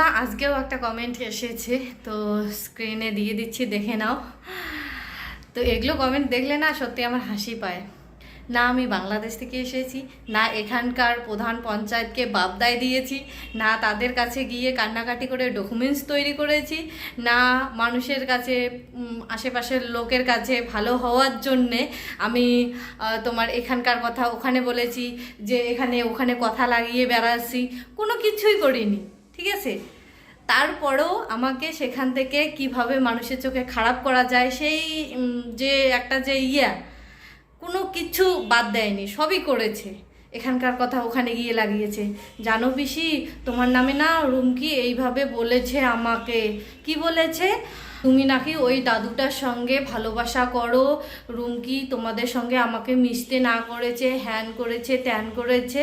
না আজকেও একটা কমেন্ট এসেছে, তো স্ক্রিনে দিয়ে দিচ্ছি, দেখে নাও। তো এগুলো কমেন্ট দেখলে না সত্যি আমার হাসি পায়। না আমি বাংলাদেশ থেকে এসেছি, না এখানকার প্রধান পঞ্চায়েতকে বাবদায় দিয়েছি, না তাদের কাছে গিয়ে কান্নাকাটি করে ডকুমেন্টস তৈরি করেছি, না মানুষের কাছে আশেপাশের লোকের কাছে ভালো হওয়ার জন্যে আমি তোমার এখানকার কথা ওখানে বলেছি, যে এখানে ওখানে কথা লাগিয়ে বেড়াচ্ছি, কোনো কিছুই করিনি। ঠিক আছে? তারপরেও আমাকে সেখান থেকে কীভাবে মানুষের চোখে খারাপ করা যায়, সেই যে একটা যে ইয়া, কোনো কিছু বাদ দেয়নি, সবই করেছে। এখানকার কথা ওখানে গিয়ে লাগিয়েছে। জানো পিসি, তোমার নামে না রুমকি এইভাবে বলেছে আমাকে। কি বলেছে? তুমি নাকি ওই দাদুটার সঙ্গে ভালোবাসা করো, রুমকি তোমাদের সঙ্গে আমাকে মিশতে না করেছে, হ্যান করেছে, ত্যান করেছে।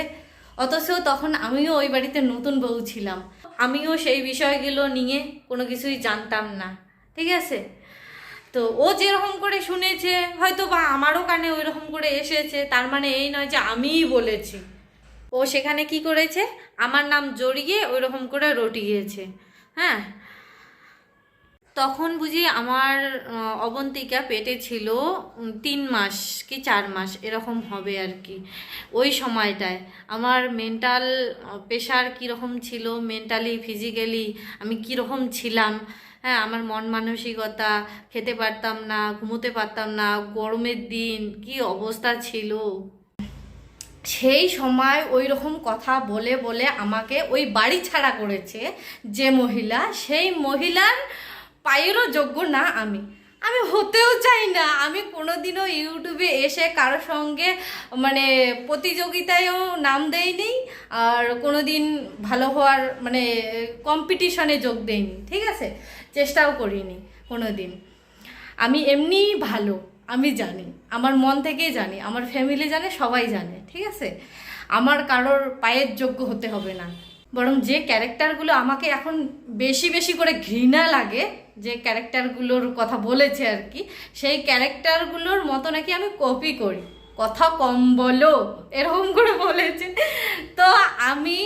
অথচ তখন আমিও ওই বাড়িতে নতুন বউ ছিলাম। আমিও সেই বিষয়গুলো নিয়ে কোনো কিছুই জানতাম না, ঠিক আছে? তো ও যেরকম করে শুনেছে হয়তো বা আমারও কানে ওই রকম করে এসেছে, তার মানে এই নয় যে আমিই বলেছি। ও সেখানে কি করেছে? আমার নাম জড়িয়ে ওই রকম করে রটিয়েছে হ্যাঁ? তখন বুঝি আমার অবন্তিকা পেটে ছিল তিন মাস কি চার মাস এরকম হবে আর কি, ওই সময়টায়। আমার মেন্টাল প্রেশার কীরকম ছিল মেন্টালি ফিজিক্যালি আমি কীরকম ছিলাম হ্যাঁ আমার মন মানসিকতা, খেতে পারতাম না, ঘুমোতে পারতাম না, গরমের দিন কি অবস্থা ছিল। সেই সময় ওই রকম কথা বলে বলে আমাকে ওই বাড়ি ছাড়া করেছে যে মহিলা, সেই মহিলার পায়েরও যোগ্য না আমি। আমি হতেও চাই না। আমি কোনোদিনও ইউটিউবে এসে কারোর সঙ্গে মানে প্রতিযোগিতায়ও নাম দেইনি আর কোনোদিন ভালো হওয়ার মানে কম্পিটিশনে যোগ দেইনি, ঠিক আছে? চেষ্টাও করিনি কোনোদিন। আমি এমনিই ভালো, আমি জানি। আমার মন থেকেই জানি, আমার ফ্যামিলি জানে, সবাই জানে, ঠিক আছে? আমার কারোর পায়ের যোগ্য হতে হবে না। বরং যে ক্যারেক্টারগুলো আমাকে এখন বেশি বেশি করে ঘৃণা লাগে, যে ক্যারেক্টারগুলোর কথা বলেছে আর কি, সেই ক্যারেক্টারগুলোর মতো নাকি আমি কপি করি। কথা কম বলো, এরকম করে বলেছে। তো আমি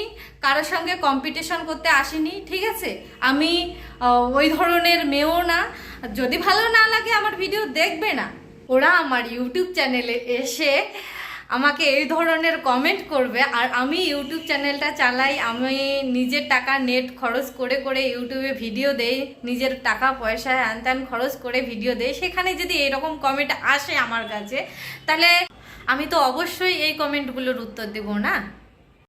কারোর সঙ্গে কম্পিটিশন করতে আসিনি, ঠিক আছে? আমি ওই ধরনের মেয়েও না। যদি ভালো না লাগে আমার ভিডিও দেখবে না। ওরা আমার ইউটিউব চ্যানেলে এসে আমাকে এই ধরনের কমেন্ট করবে, আর আমি ইউটিউব চ্যানেলটা চালাই, আমি নিজের টাকা নেট খরচ করে করে ইউটিউবে ভিডিও দেই, নিজের টাকা পয়সা হ্যান ত্যান খরচ করে ভিডিও দেই, সেখানে যদি এরকম কমেন্ট আসে আমার কাছে, তাহলে আমি তো অবশ্যই এই কমেন্টগুলোর উত্তর দেব না।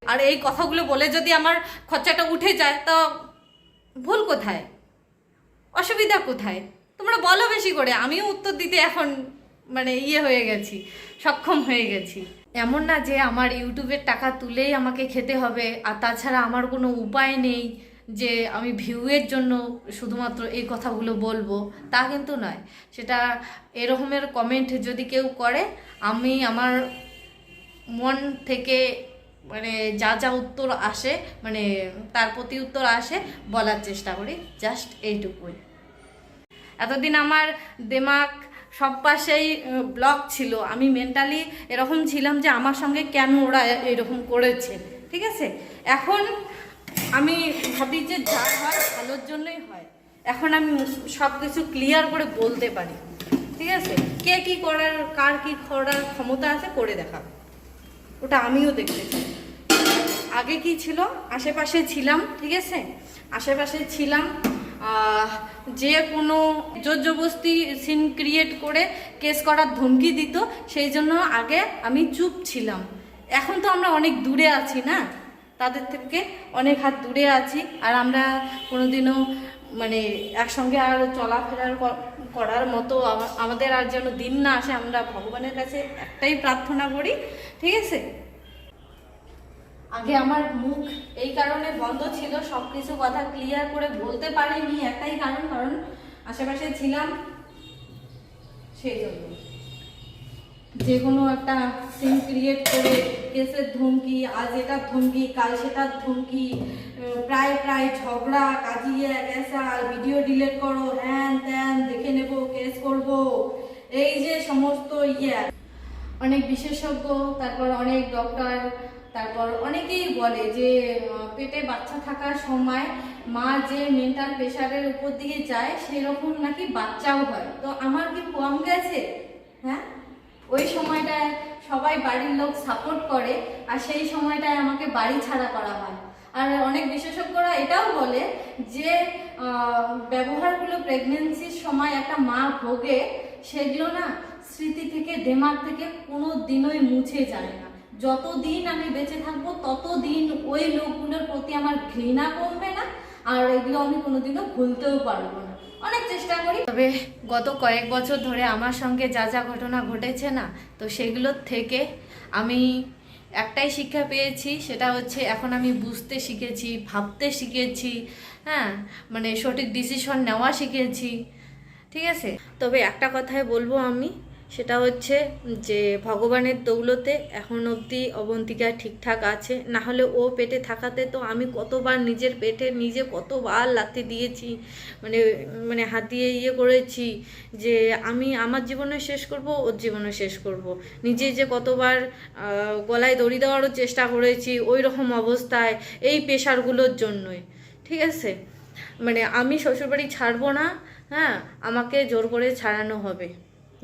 আর এই কথাগুলো বলে যদি আমার খরচাটা উঠে যায়, তো ভুল কোথায়? অসুবিধা কোথায়? তোমরা বলো বেশি করে, আমিও উত্তর দিতে এখন মানে ইয়ে হয়ে গেছি, সক্ষম হয়ে গেছি। এমন না যে আমার ইউটিউবের টাকা তুলেই আমাকে খেতে হবে, আর তাছাড়া আমার কোনো উপায় নেই যে আমি ভিউয়ের জন্য শুধুমাত্র এই কথাগুলো বলব, তা কিন্তু নয়। সেটা এরকমের কমেন্ট যদি কেউ করে, আমি আমার মন থেকে মানে যা যা উত্তর আসে মানে তার প্রতি উত্তর আসে, বলার চেষ্টা করি জাস্ট এইটুকুই। এতদিন আমার দেমাগ সব পাশেই ব্লক ছিল। আমি মেন্টালি এরকম ছিলাম যে আমার সঙ্গে কেন ওরা এরকম করেছে, ঠিক আছে? এখন আমি ভাবি যে যা হয়, ভালোর জন্যই হয়। এখন আমি সব কিছু ক্লিয়ার করে বলতে পারি, ঠিক আছে? কে কি করার, কার কি করার ক্ষমতা আছে করে দেখাবে ওটা আমিও দেখতে চাই। আগে কি ছিল? আশেপাশে ছিলাম, ঠিক আছে? আশেপাশে ছিলাম যে কোনো জোরজবস্তি সিন ক্রিয়েট করে কেস করার ধমকি দিত, সেই জন্য আগে আমি চুপ ছিলাম। এখন তো আমরা অনেক দূরে আছি না? তাদের থেকে অনেক হাত দূরে আছি, আর আমরা কোনোদিনও মানে একসঙ্গে আর চলাফেরার করার মতো আমাদের আর যেন দিন না আসে, আমরা ভগবানের কাছে একটাই প্রার্থনা করি, ঠিক আছে? আগে আমার মুখ এই কারণে বন্ধ ছিল সব কিছু কথা ক্লিয়ার করে বলতে পারিনি, একটাই কারণ কারণ আশেপাশে ছিলাম সেই জন্য। যে কোনো একটা সিন ক্রিয়েট করে কেসের ধমকি, আজ এটার ধমকি, কাল সেটার ধমকি প্রায় প্রায় ঝগড়া, কাজিয়ে গ্যাসা ভিডিও ডিলিট করো, হ্যান ত্যান, দেখে নেব কেস করব, এই যে সমস্ত ইয়ে। অনেক বিশেষজ্ঞ, তারপর অনেক ডক্টর তারপর অনেকেই বলে যে পেটে বাচ্চা থাকার সময় মা যে মেন্টাল প্রেশারের উপর দিকে যায়, সেরকম নাকি বাচ্চাও হয়। তো আমার কি কম গেছে? হ্যাঁ? ওই সময়টায় সবাই বাড়ির লোক সাপোর্ট করে, আর সেই সময়টায় আমাকে বাড়ি ছাড়া করা হয়। আর অনেক বিশেষজ্ঞরা এটাও বলে যে ব্যবহারগুলো প্রেগনেন্সির সময় একটা মা ভোগে, সেগুলো না স্মৃতি থেকে, দেমাগ থেকে কোনো দিনই মুছে যায় যতদিন আমি বেঁচে থাকব, ততদিন ওই লোকগুলোর প্রতি আমার ঘৃণা কমবে না, আর এগুলো আমি কোনোদিনও ভুলতেও পারব না। অনেক চেষ্টা করি। তবে গত কয়েক বছর ধরে আমার সঙ্গে যা যা ঘটনা ঘটেছে না, তো সেগুলোর থেকে আমি একটাই শিক্ষা পেয়েছি, সেটা হচ্ছে এখন আমি বুঝতে শিখেছি, ভাবতে শিখেছি হ্যাঁ মানে সঠিক ডিসিশন নেওয়া শিখেছি। ঠিক আছে? তবে একটা কথাই বলব আমি সেটা হচ্ছে যে ভগবানের দৌলতে এখন অবধি অবন্তিকা ঠিকঠাক আছে। না হলে ও পেটে থাকাতে তো আমি কতবার নিজের পেটে নিজে কতবার লাথি দিয়েছি মানে মানে হাত দিয়ে ইয়ে করেছি যে আমি আমার জীবনে শেষ করব, ওর জীবনে শেষ করব। নিজে যে কতবার গলায় দড়ি দেওয়ারও চেষ্টা করেছি ওই রকম অবস্থায় এই পেশারগুলোর জন্যই। ঠিক আছে? মানে আমি শ্বশুরবাড়ি ছাড়বো না হ্যাঁ আমাকে জোর করে ছাড়ানো হবে।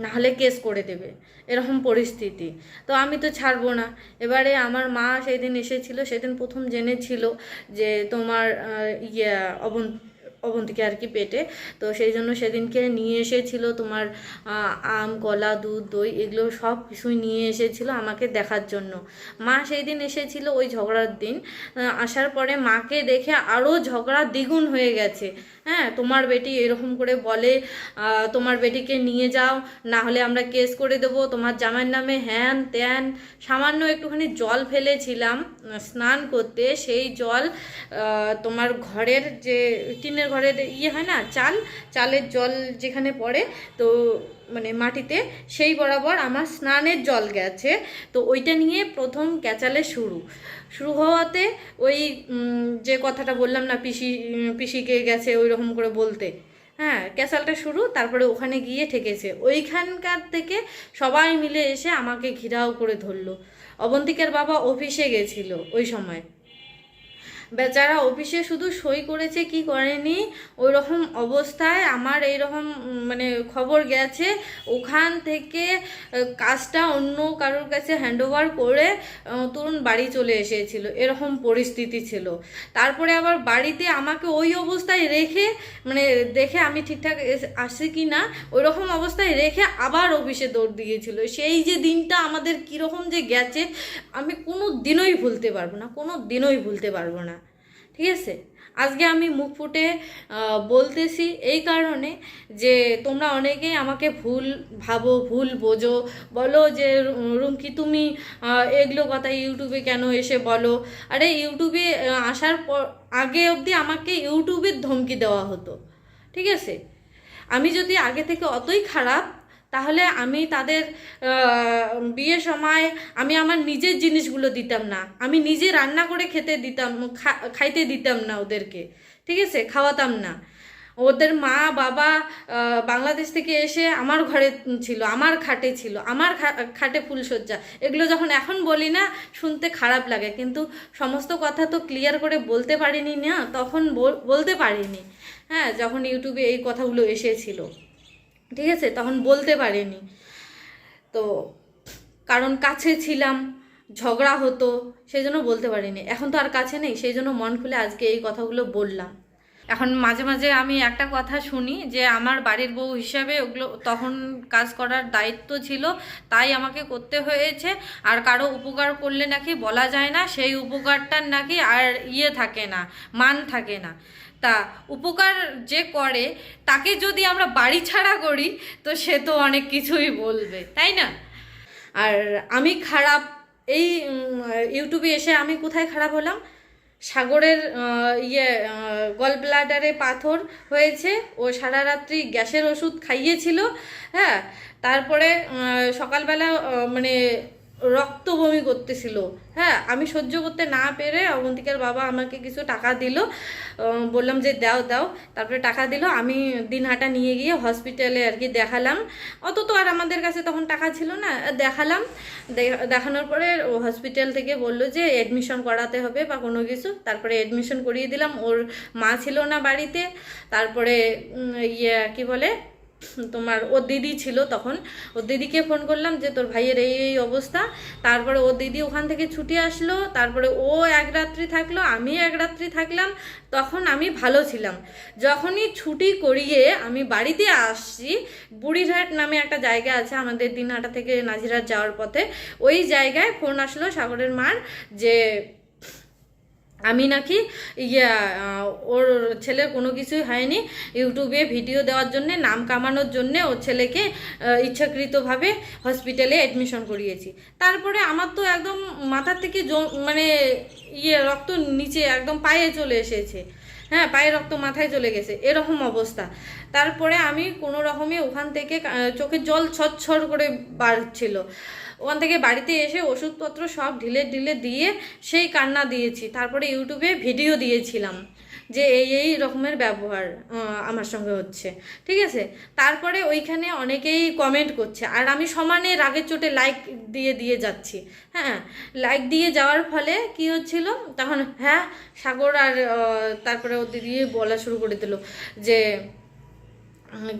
নাহলে কেস করে দেবে, এরকম পরিস্থিতি। তো আমি তো ছাড়বো না। এবারে আমার মা সেদিন এসেছিল, সেদিন প্রথম জেনেছিল যে তোমার ইয়ে অবন অবন্তিকে আর কি পেটে। তো সেই জন্য সেদিনকে নিয়ে এসেছিল তোমার আম, কলা, দুধ, দই এগুলো সব কিছুই নিয়ে এসেছিল আমাকে দেখার জন্য। মা সেই দিন এসেছিল ওই ঝগড়ার দিন। আসার পরে মাকে দেখে আরও ঝগড়া দ্বিগুণ হয়ে গেছে। হ্যাঁ তোমার বেটি এরকম করে বলে তোমার বেটিকে নিয়ে যাও না হলে আমরা কেস করে দেবো। তোমার জামাইয়ের নামে হ্যান ত্যান। সামান্য একটুখানি জল ফেলেছিলাম, স্নান করতে। সেই জল তোমার ঘরের যে টিনের ঘরের ইয়ে হয় না, চাল, চালের জল যেখানে পড়ে, তো মানে মাটিতে, সেই বরাবর আমার স্নানের জল গেছে। তো ওইটা নিয়ে প্রথম ক্যাচালে শুরু। শুরু হওয়াতে ওই যে কথাটা বললাম না, পিসি পিসিকে গেছে ওই রকম করে বলতে। হ্যাঁ ক্যাসালটা শুরু, তারপরে ওখানে গিয়ে ঠেকেছে। ওইখানকার থেকে সবাই মিলে এসে আমাকে ঘিরাও করে ধরলো। অবন্তিকার বাবা অফিসে গেছিল ওই সময়। বেচারা অফিসে শুধু সই করেছে, কি করেনি? ওই রকম অবস্থায় আমার এই রকম মানে খবর গেছে, ওখান থেকে কাজটা অন্য কারোর কাছে হ্যান্ড ওভার করে তরুণ বাড়ি চলে এসেছিল। এরকম পরিস্থিতি ছিল। তারপরে আবার বাড়িতে আমাকে ওই অবস্থায় রেখে মানে দেখে আমি ঠিকঠাক আসি কি না ওই রকম অবস্থায় রেখে আবার অফিসে দৌড় দিয়েছিল। সেই যে দিনটা আমাদের কীরকম যে গেছে, আমি কোনো দিনই ভুলতে পারব না, কোনো দিনই ভুলতে পারব না। ঠিক আছে? আজকে আমি মুখ ফুটে বলতেছি এই কারণে যে তোমরা অনেকেই আমাকে ভুল ভাবো, ভুল বোঝো। বলো যে, রুমকি তুমি এগুলো কথা ইউটিউবে কেন এসে বলো? আরে ইউটিউবে আসার পর আগে অবধি আমাকে ইউটিউবের ধমকি দেওয়া হতো। ঠিক আছে? আমি যদি আগে থেকে অতই খারাপ তাহলে আমি তাদের বিয়ের সময় আমি আমার নিজের জিনিসগুলো দিতাম না। আমি নিজে রান্না করে খেতে দিতাম খাইতে দিতাম না ওদেরকে, ঠিক আছে? খাওয়াতাম না। ওদের মা, বাবা বাংলাদেশ থেকে এসে আমার ঘরে ছিল, আমার খাটে ছিল, আমার খাটে ফুলসজ্জা এগুলো যখন এখন বলি না, শুনতে খারাপ লাগে, কিন্তু সমস্ত কথা তো ক্লিয়ার করে বলতে পারিনি না, তখন বল- বলতে পারিনি। হ্যাঁ যখন ইউটিউবে এই কথাগুলো এসেছিল। ঠিক আছে? তখন বলতে পারিনি। তো কারণ কাছে ছিলাম, ঝগড়া হতো, সেই জন্য বলতে পারিনি। এখন তো আর কাছে নেই, সেই জন্য মন খুলে আজকে এই কথাগুলো বললাম। এখন মাঝে মাঝে আমি একটা কথা শুনি যে, আমার বাড়ির বউ হিসাবে ওগুলো তখন কাজ করার দায়িত্ব ছিল, তাই আমাকে করতে হয়েছে। আর কারও উপকার করলে নাকি বলা যায় না, সেই উপকারটার নাকি আর ইয়ে থাকে না, মান থাকে না। তা উপকার যে করে, তাকে যদি আমরা বাড়ি ছাড়া করি, তো সে তো অনেক কিছুই বলবে, তাই না? আর আমি খারাপ, এই ইউটিউবে এসে আমি কোথায় খারাপ হলাম? সাগরের ইয়ে গল ব্লাডারে পাথর হয়েছে, ও সারা রাত্রি গ্যাসের ওষুধ খাইয়েছিল হ্যাঁ? তারপরে সকালবেলা মানে রক্ত বমি করতেছিল। হ্যাঁ আমি সহ্য করতে না পেরে অবন্তিকার বাবা আমাকে কিছু টাকা দিল। বললাম যে দাও দাও। তারপরে টাকা দিল। আমি দিনহাটা নিয়ে গিয়ে হসপিটালে আর কি দেখালাম। অত তো আর আমাদের কাছে তখন টাকা ছিল না, দেখালাম। দেখানোর পরে হসপিটাল থেকে বলল যে অ্যাডমিশন করাতে হবে বা কোনো কিছু। তারপরে অ্যাডমিশন করিয়ে দিলাম। ওর মা ছিল না বাড়িতে। তারপরে ইয়ে কি বলে? তোমার ওর দিদি ছিল তখন। ওর দিদিকে ফোন করলাম যে, তোর ভাইয়ের এই এই অবস্থা। তারপরে ওর দিদি ওখান থেকে ছুটি আসলো। তারপরে ও এক রাত্রি থাকল, আমি এক রাত্রি থাকলাম। তখন আমি ভালো ছিলাম। যখনই ছুটি করিয়ে আমি বাড়িতে আসছি, বুড়িরহাট নামে একটা জায়গা আছে আমাদের দিনহাটা থেকে নাজিরহাট যাওয়ার পথে। ওই জায়গায় ফোন আসলো সাগরের মার যে আমি নাকি ইয়া ওর ছেলের কোনো কিছুই হয়নি ইউটিউবে ভিডিও দেওয়ার জন্যে, নাম কামানোর জন্যে ওর ছেলেকে ইচ্ছাকৃতভাবে হসপিটালে অ্যাডমিশন করিয়েছি। তারপরে আমার তো একদম মাথার থেকে মানে ইয়ে রক্ত নিচে একদম পায়ে চলে এসেছে। হ্যাঁ পায়ে রক্ত মাথায় চলে গেছে, এরকম অবস্থা। তারপরে আমি কোনো রকমে ওখান থেকে চোখের জল ছটছট করে বাড়ছিল ওখান থেকে বাড়িতে এসে ওষুধপত্র সব ঢিলে ঢিলে দিয়ে সেই কান্না দিয়েছি। তারপরে ইউটিউবে ভিডিও দিয়েছিলাম যে এই এই রকমের ব্যবহার আমার সঙ্গে হচ্ছে। ঠিক আছে? তারপরে ওইখানে অনেকেই কমেন্ট করছে। আর আমি সমানে রাগের চোটে লাইক দিয়ে দিয়ে যাচ্ছি। হ্যাঁ? লাইক দিয়ে যাওয়ার ফলে কি হচ্ছিল? তখন হ্যাঁ সাগর আর তারপরে ও দিদি বলা শুরু করে দিল যে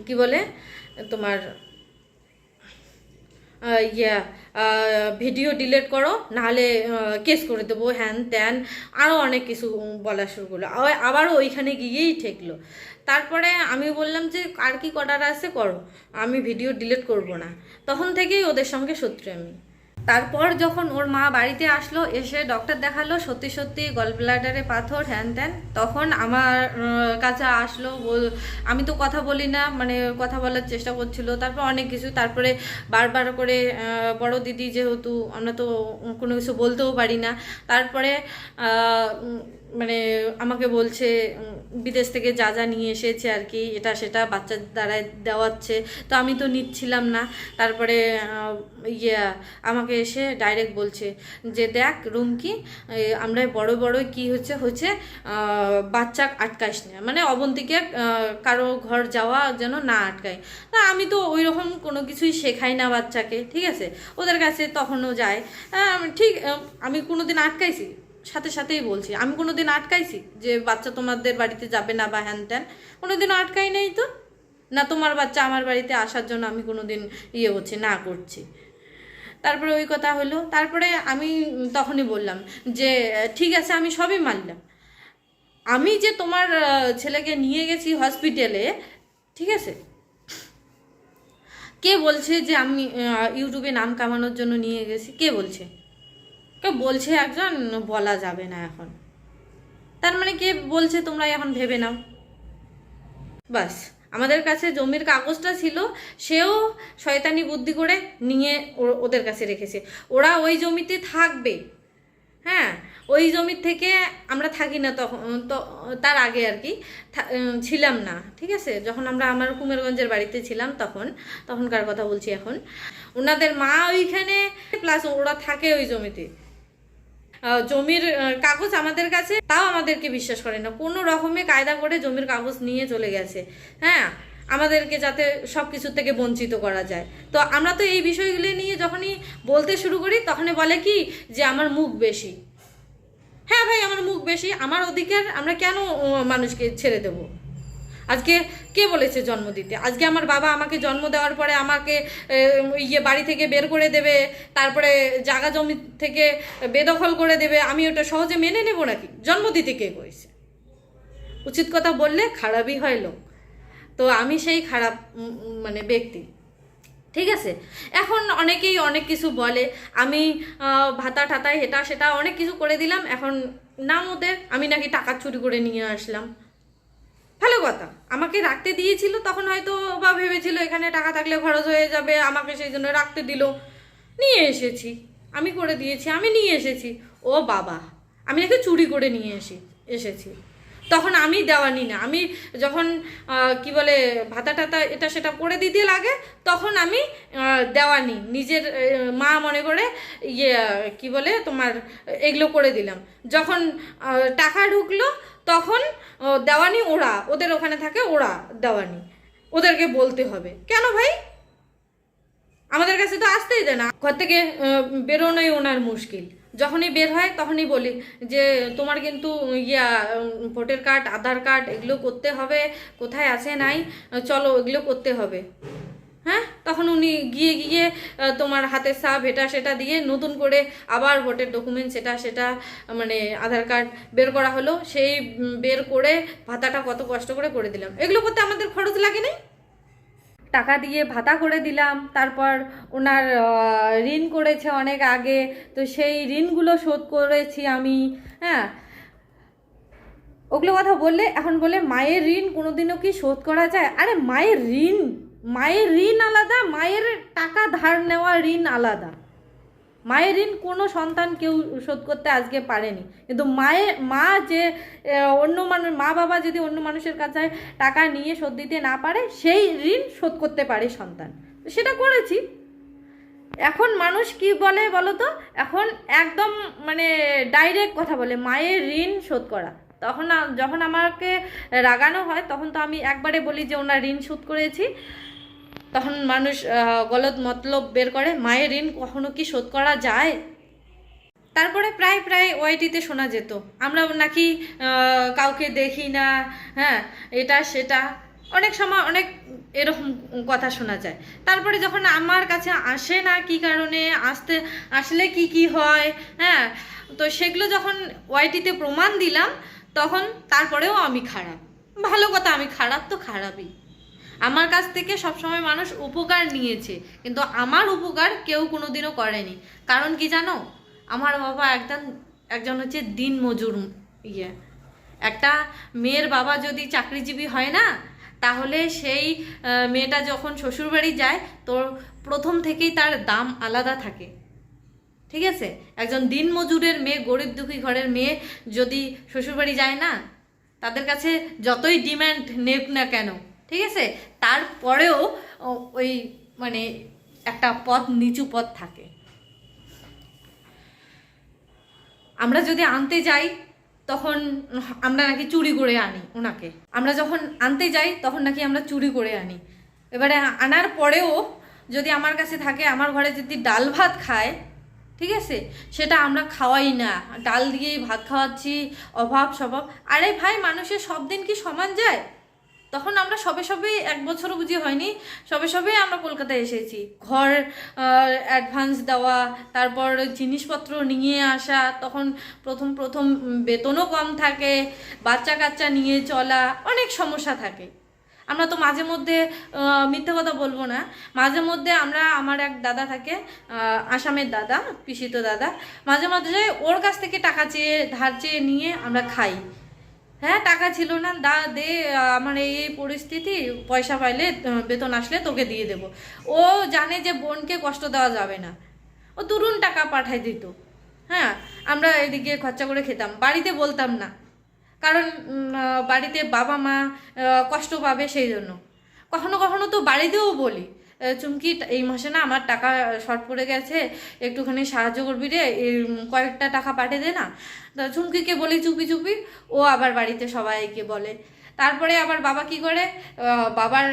কি বলে? তোমার ইয়া ভিডিও ডিলেট করো, নাহলে কেস করে দেবো, হ্যান ত্যান আরও অনেক কিছু বলা শুরু করল। আবার- আবারও ওইখানে গিয়েই ঠেকলো। তারপরে আমি বললাম যে, আর কি করার আছে করো, আমি ভিডিও ডিলেট করব না। তখন থেকেই ওদের সঙ্গে শত্রু আমি। তারপর যখন ওর মা বাড়িতে আসলো, এসে ডক্টর দেখাল, সত্যি সত্যি গল ব্লাডারে পাথর, হ্যান ত্যান। তখন আমার কাছে আসলো আমি তো কথা বলি না মানে কথা বলার চেষ্টা করছিল, তারপর অনেক কিছু। তারপরে বারবার করে বড় দিদি যেহেতু, আমরা তো কোনো কিছু বলতেও পারি না। তারপরে মানে আমাকে বলছে বিদেশ থেকে যা যা নিয়ে এসেছে আর কি, এটা সেটা বাচ্চার দ্বারায় দেওয়াচ্ছে। তো আমি তো নিচ্ছিলাম না। তারপরে ইয়া, আমাকে এসে ডাইরেক্ট বলছে যে, দেখ রুমকি আমরা বড় বড় কি হচ্ছে হচ্ছে বাচ্চা আটকাইস না। মানে অবন্তিকে কারও ঘর যাওয়া যেন না আটকায়। তা আমি তো ওই রকম কোনো কিছুই শেখাই না বাচ্চাকে, ঠিক আছে? ওদের কাছে তখনও যায়। ঠিক আমি কোনো দিন আটকাইছি। সাথে সাথেই বলছি। আমি কোনো দিন আটকাইছি যে বাচ্চা তোমাদের বাড়িতে যাবে না বা হ্যান ত্যান। কোনো দিন আটকাই নেই তো। না তোমার বাচ্চা আমার বাড়িতে আসার জন্য আমি কোনো দিন ইয়ে করছি না করছি। তারপরে ওই কথা হলো। তারপরে আমি তখনই বললাম যে, ঠিক আছে, আমি সবই মানলাম। আমি যে তোমার ছেলেকে নিয়ে গেছি হসপিটালে, ঠিক আছে? কে বলছে যে আমি ইউটিউবে নাম কামানোর জন্য নিয়ে গেছি? কে বলছে? কে বলছে একজন, বলা যাবে না এখন। তার মানে কে বলছে তোমরা এখন ভেবে নাও। বাস, আমাদের কাছে জমির কাগজটা ছিল, সেও শয়তানি বুদ্ধি করে নিয়ে ওদের কাছে রেখেছে। ওরা ওই জমিতে থাকবে। হ্যাঁ ওই জমির থেকে আমরা থাকি না তখন তো, তার আগে আর কি ছিলাম না, ঠিক আছে? যখন আমরা আমার কুমেরগঞ্জের বাড়িতে ছিলাম তখন, তখনকার কথা বলছি এখন। ওনাদের মা ওইখানে, প্লাস ওরা থাকে ওই জমিতে। জমির কাগজ আমাদের কাছে, তাও আমাদেরকে বিশ্বাস করে না। কোনো রকমে কায়দা করে জমির কাগজ নিয়ে চলে গেছে। হ্যাঁ? আমাদেরকে যাতে সব কিছু থেকে বঞ্চিত করা যায়। তো আমরা তো এই বিষয়গুলি নিয়ে যখনই বলতে শুরু করি, তখনই বলে কি? যে আমার মুখ বেশি। হ্যাঁ ভাই, আমার মুখ বেশি। আমার অধিকার আমরা কেন মানুষকে ছেড়ে দেবো? আজকে কে বলেছে জন্ম দিতে? আজকে আমার বাবা আমাকে জন্ম দেওয়ার পরে আমাকে ইয়ে বাড়ি থেকে বের করে দেবে, তারপরে জাগা জমি থেকে বেদখল করে দেবে, আমি ওটা সহজে মেনে নেব নাকি? জন্ম দিতে কে করেছে উচিত কথা বললে খারাপই হয় লোক। তো আমি সেই খারাপ মানে ব্যক্তি। ঠিক আছে? এখন অনেকেই অনেক কিছু বলে। আমি ভাতা ঠাতা হেটা সেটা অনেক কিছু করে দিলাম। এখন নাম ওদের। আমি নাকি টাকা চুরি করে নিয়ে আসলাম। ভালো কথা। আমাকে রাখতে দিয়েছিল, তখন হয়তো বা ভেবেছিল এখানে টাকা থাকলে খরচ হয়ে যাবে, আমাকে সেই জন্য রাখতে দিল। নিয়ে এসেছি। আমি করে দিয়েছি, আমি নিয়ে এসেছি। ও বাবা, আমি একে চুরি করে নিয়ে এসি, এসেছি। তখন আমি দেওয়ানি না আমি যখন কি বলে ভাতা টাতা এটা সেটা করে দিতে লাগে তখন আমি আহ, দেওয়ানি নিজের মা মনে করে ইয়ে কি বলে তোমার এগুলো করে দিলাম। যখন টাকা ঢুকলো তখন দেওয়ানি ওরা। ওদের ওখানে থাকে ওরা দেওয়ানি ওদেরকে বলতে হবে। কেন ভাই? আমাদের কাছে তো আসতেই দেয় না। ঘর থেকে বেরোনোই ওনার মুশকিল। যখনই বের হয় তখনই বলি যে, তোমার কিন্তু ইয়া ভোটার কার্ড, আধার কার্ড এগুলো করতে হবে, কোথায় আছে নাই, চলো এগুলো করতে হবে। হ্যাঁ? তখন উনি গিয়ে গিয়ে তোমার হাতের সাপ এটা সেটা দিয়ে নতুন করে আবার ভোটের ডকুমেন্ট সেটা সেটা মানে আধার কার্ড বের করা হলো। সেই বের করে ভাতাটা কত কষ্ট করে করে দিলাম। এগুলো করতে আমাদের খরচ লাগে না টাকা দিয়ে ভাতা করে দিলাম, তারপর ওনার ঋণ করেছে অনেক আগে, তো সেই ঋণগুলো শোধ করেছি আমি হ্যাঁ। ওগুলো কথা বললে, এখন বলে মায়ের ঋণ কোনোদিনও কি শোধ করা যায়? আরে মায়ের ঋণ মায়ের ঋণ আলাদা, মায়ের টাকা ধার নেওয়া ঋণ আলাদা। মায়ের ঋণ কোনো সন্তান কেউ শোধ করতে আজকে পারেনি। কিন্তু মায়ের মা যে অন্য মানুষ মা বাবা যদি অন্য মানুষের কাছে টাকা নিয়ে শোধ দিতে না পারে, সেই ঋণ শোধ করতে পারে সন্তান। সেটা করেছি। এখন মানুষ কি বলে বলো তো? এখন একদম মানে ডাইরেক্ট কথা বলে, মায়ের ঋণ শোধ করা। তখন যখন আমাকে রাগানো হয়, তখন তো আমি একবারে বলি যে ওনার ঋণ শোধ করেছি। তখন মানুষ গলত মতলব বের করে, মায়ের ঋণ কখনো কি শোধ করা যায়? তারপরে প্রায় প্রায় ওয়াইটিতে শোনা যেত, আমরা নাকি কাউকে দেখি না হ্যাঁ এটা সেটা। অনেক সময় অনেক এরকম কথা শোনা যায়। তারপরে যখন আমার কাছে আসে না কি কারণে, আসতে, আসলে কি কি হয় হ্যাঁ তো সেগুলো যখন ওয়াইটিতে প্রমাণ দিলাম, তখন তারপরেও আমি খারাপ। ভালো কথা, আমি খারাপ তো খারাপই। আমার কাছ থেকে সবসময় মানুষ উপকার নিয়েছে, কিন্তু আমার উপকার কেউ কোনোদিনও করেনি। কারণ কি জানো? আমার বাবা একজন একজন হচ্ছে দিন মজুর ইয়ে। একটা মেয়ের বাবা যদি চাকরিজীবী হয় না, তাহলে সেই মেয়েটা যখন শ্বশুরবাড়ি যায়, তো প্রথম থেকেই তার দাম আলাদা থাকে। ঠিক আছে? একজন দিন মজুরের মেয়ে, গরিব দুঃখী ঘরের মেয়ে যদি শ্বশুরবাড়ি যায় না, তাদের কাছে যতই ডিম্যান্ড নেক না কেন ঠিক আছে? তারপরেও ওই মানে একটা পথ, নিচু পথ থাকে। আমরা যদি আনতে যাই, তখন আমরা নাকি চুরি করে আনি ওনাকে। আমরা যখন আনতে যাই, তখন নাকি আমরা চুরি করে আনি। এবারে আনার পরেও যদি আমার কাছে থাকে, আমার ঘরে যদি ডাল ভাত খায়, ঠিক আছে? সেটা আমরা খাওয়াই না। ডাল দিয়েই ভাত খাওয়াচ্ছি অভাব স্বভাব আরে ভাই, মানুষের সব দিন কি সমান যায়? তখন আমরা সবে সবেই এক বছরও বুঝি হয়নি, সবে সবেই আমরা কলকাতায় এসেছি। ঘর অ্যাডভান্স দেওয়া, তারপর জিনিসপত্র নিয়ে আসা, তখন প্রথম প্রথম বেতনও কম থাকে বাচ্চা কাচ্চা নিয়ে চলা, অনেক সমস্যা থাকে। আমরা তো মাঝে মধ্যে মিথ্যে কথা বলব না, মাঝে মধ্যে আমরা, আমার এক দাদা থাকে আসামের দাদা, পিসিত দাদা, মাঝে মাঝে ওর কাছ থেকে টাকা চেয়ে, ধার চেয়ে নিয়ে আমরা খাই। হ্যাঁ টাকা ছিল না, দা, দে আমার এই এই পরিস্থিতি, পয়সা পাইলে বেতন আসলে তোকে দিয়ে দেবো। ও জানে যে বোনকে কষ্ট দেওয়া যাবে না। ও তুরুন টাকা পাঠাই দিত। হ্যাঁ আমরা এদিকে খরচা করে খেতাম। বাড়িতে বলতাম না। কারণ বাড়িতে বাবা মা কষ্ট পাবে সেই জন্য। কখনো কখনো তো বাড়িতেও বলি। চুমকি, এই মাসে না আমার টাকা শর্ট পড়ে গেছে, একটুখানি সাহায্য করবি রে কয়েকটা টাকা পাঠিয়ে দে না। তা চুমকিকে বলি, চুপি চুপি। ও আবার বাড়িতে সবাইকে বলে। তারপরে আবার বাবা কি করে বাবার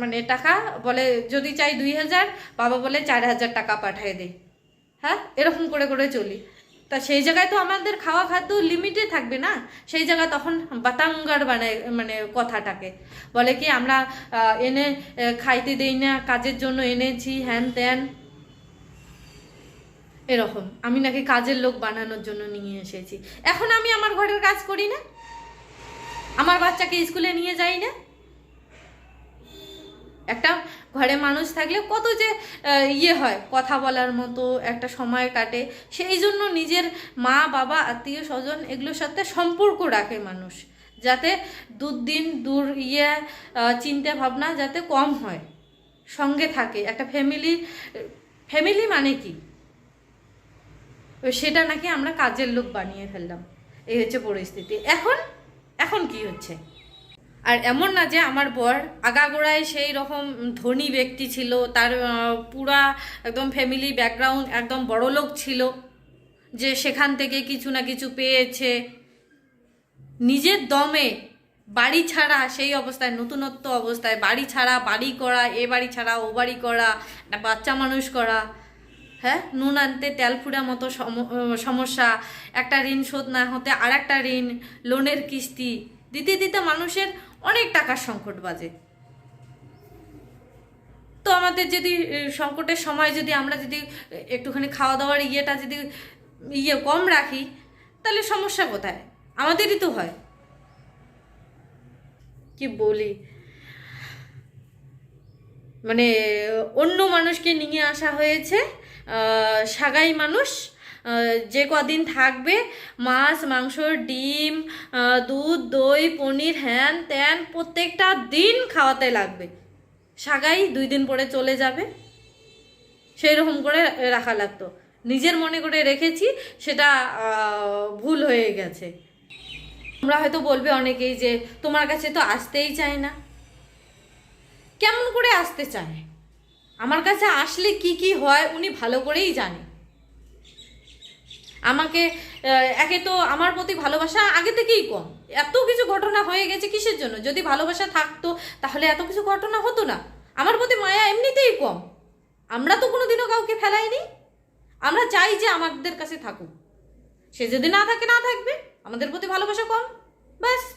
মানে টাকা বলে, যদি চাই দুই হাজার, বাবা বলে, চার হাজার টাকা পাঠিয়ে দে। হ্যাঁ এরকম করে করে চলি। তা সেই জায়গায় তো আমাদের খাওয়া খাদ্য লিমিটে থাকবে না। সেই জায়গায় তখন বাতাঙ্গার বানায় মানে কথাটাকে। বলে কি, আমরা এনে খাইতে দেই না, কাজের জন্য এনেছি, হ্যান ত্যান। এরকম। আমি নাকি কাজের লোক বানানোর জন্য নিয়ে এসেছি। এখন আমি আমার ঘরের কাজ করি না? আমার বাচ্চাকে স্কুলে নিয়ে যাই না? একটা ঘরে মানুষ থাকলে কত যে ইয়ে হয় কথা বলার মতো, একটা সময় কাটে। সেই জন্য নিজের মা, বাবা, আত্মীয়, স্বজন এগুলোর সাথে সম্পর্ক রাখে মানুষ। যাতে দুদিন দূর ইয়ে চিন্তা ভাবনা যাতে কম হয়। সঙ্গে থাকে। একটা ফ্যামিলি ফ্যামিলি মানে কি? সেটা নাকি আমরা কাজের লোক বানিয়ে ফেললাম। এই হচ্ছে পরিস্থিতি। এখন এখন কি হচ্ছে? আর এমন না যে আমার বর আগাগোড়ায় সেই রকম ধনী ব্যক্তি ছিল, তার পুরা একদম ফ্যামিলি ব্যাকগ্রাউন্ড একদম বড় লোক ছিল, যে সেখান থেকে কিছু না কিছু পেয়েছে। নিজের দমে বাড়ি ছাড়া সেই অবস্থায়, নতুনত্ব অবস্থায়, বাড়ি ছাড়া বাড়ি করা, এ বাড়ি ছাড়া ও বাড়ি করা বাচ্চা মানুষ করা হ্যাঁ? নুন আনতে তেল ফুড়া মতো সম- সমস্যা, একটা ঋণ শোধ না হতে আর একটা ঋণ, লোনের কিস্তি। দিতে দিতে মানুষের অনেক টাকার সংকট বাজে। তো আমাদের যদি সংকটের সময় যদি আমরা যদি একটুখানি খাওয়া দাওয়ার ইয়েটা যদি ইয়ে কম রাখি, তাহলে সমস্যা কোথায়? আমাদেরই তো হয়। কি বলি? মানে অন্য মানুষকে নিয়ে আসা হয়েছে সাগাই মানুষ যে কদিন থাকবে, মাছ, মাংস, ডিম দুধ, দই, পনির, হ্যান ত্যান প্রত্যেকটা দিন খাওয়াতে লাগবে। সাগাই দুই দিন পরে চলে যাবে। সেই রকম করে রাখা লাগতো। নিজের মনে করে রেখেছি, সেটা ভুল হয়ে গেছে। তোমরা হয়তো বলবে অনেকেই যে, তোমার কাছে তো আসতেই চায় না। কেমন করে আসতে চায়? আমার কাছে আসলে কি কি হয়, উনি ভালো করেই জানে। আমাকে একে তো আমার প্রতি ভালোবাসা আগে থেকেই কম। এত কিছু ঘটনা হয়ে গেছে কিসের জন্য? যদি ভালোবাসা থাকতো, তাহলে এত কিছু ঘটনা হতো না। আমার প্রতি মায়া এমনিতেই কম। আমরা তো কোনোদিনও কাউকে ফেলাইনি। আমরা চাই যে আমাদের কাছে থাকুক। সে যদি না থাকে, না থাকবে। আমাদের প্রতি ভালোবাসা কম। ব্যাস।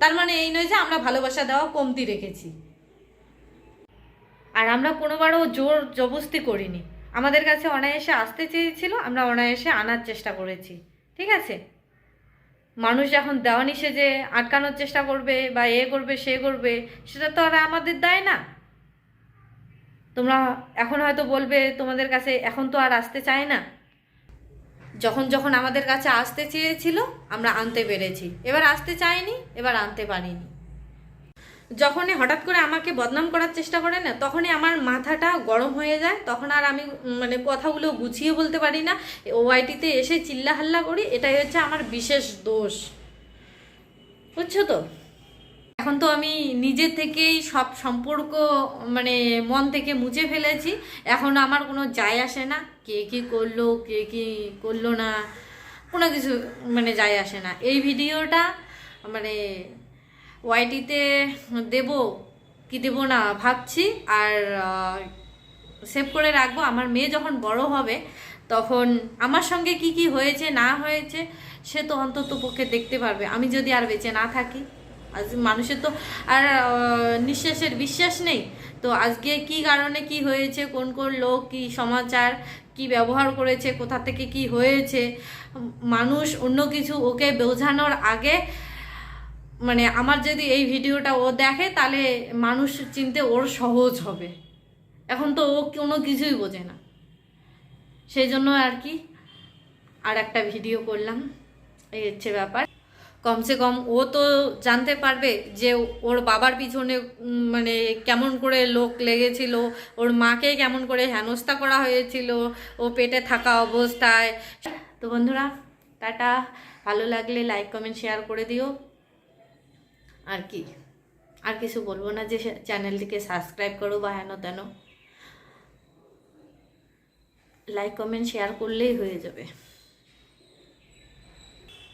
তার মানে এই নয় যে আমরা ভালোবাসা দেওয়া কমতি রেখেছি। আর আমরা কোনোবারও জোর জবস্তি করিনি। আমাদের কাছে অনায়াসে আসতে চেয়েছিল, আমরা অনায়াসে আনার চেষ্টা করেছি। ঠিক আছে? মানুষ যখন দেওয়া নিষে যে আটকানোর চেষ্টা করবে বা এ করবে, সে করবে, সেটা তো আর আমাদের দায় না। তোমরা এখন হয়তো বলবে, তোমাদের কাছে এখন তো আর আসতে চায় না। যখন যখন আমাদের কাছে আসতে চেয়েছিল, আমরা আনতে পেরেছি। এবার আসতে চাইনি, এবার আনতে পারিনি। যখনই হঠাৎ করে আমাকে বদনাম করার চেষ্টা করে না, তখনই আমার মাথাটা গরম হয়ে যায়। তখন আর আমি মানে কথাগুলো গুছিয়ে বলতে পারি না। ওআইটিতে এসে চিল্লা হাল্লা করি, এটাই হচ্ছে আমার বিশেষ দোষ। বুঝছ তো? এখন তো আমি নিজে থেকেই সব সম্পর্ক মানে মন থেকে মুছে ফেলেছি। এখন আমার কোনো যায় আসে না। কে কি করল, কে কি করল না, কোনো কিছু মানে যায় আসে না। এই ভিডিওটা মানে ওয়াইটিতে দেব কি দেব না ভাবছি, আর সেভ করে রাখব। আমার মেয়ে যখন বড় হবে, তখন আমার সঙ্গে কি কি হয়েছে, না হয়েছে, সে তো অন্তত পক্ষে দেখতে পারবে। আমি যদি আর বেঁচে না থাকি, আজ মানুষের তো, আর নিঃশ্বাসের বিশ্বাস নেই। তো আজকে কি কারণে কি হয়েছে, কোন কোন লোক, কি সমাচার, কি ব্যবহার করেছে, কোথা থেকে কি হয়েছে, মানুষ অন্য কিছু ওকে বোঝানোর আগে মানে আমার যদি এই ভিডিওটা ও দেখে, তাহলে মানুষ চিনতে ওর সহজ হবে। এখন তো ও কোনো কিছুই বোঝে না। সেই জন্য আর কি, আর একটা ভিডিও করলাম। এই হচ্ছে ব্যাপার। কমসে কম ও তো জানতে পারবে যে ওর বাবার পিছনে মানে কেমন করে লোক লেগেছিল, ওর মাকে কেমন করে হেনস্থা করা হয়েছিল, ও পেটে থাকা অবস্থায়। তো বন্ধুরা, টাটা। ভালো লাগলে লাইক কমেন্ট শেয়ার করে দিও। আর কি, আর কিছু বলব না যে চ্যানেলটিকে সাবস্ক্রাইব করো বা হেন তেন। লাইক কমেন্ট শেয়ার করলেই হয়ে যাবে।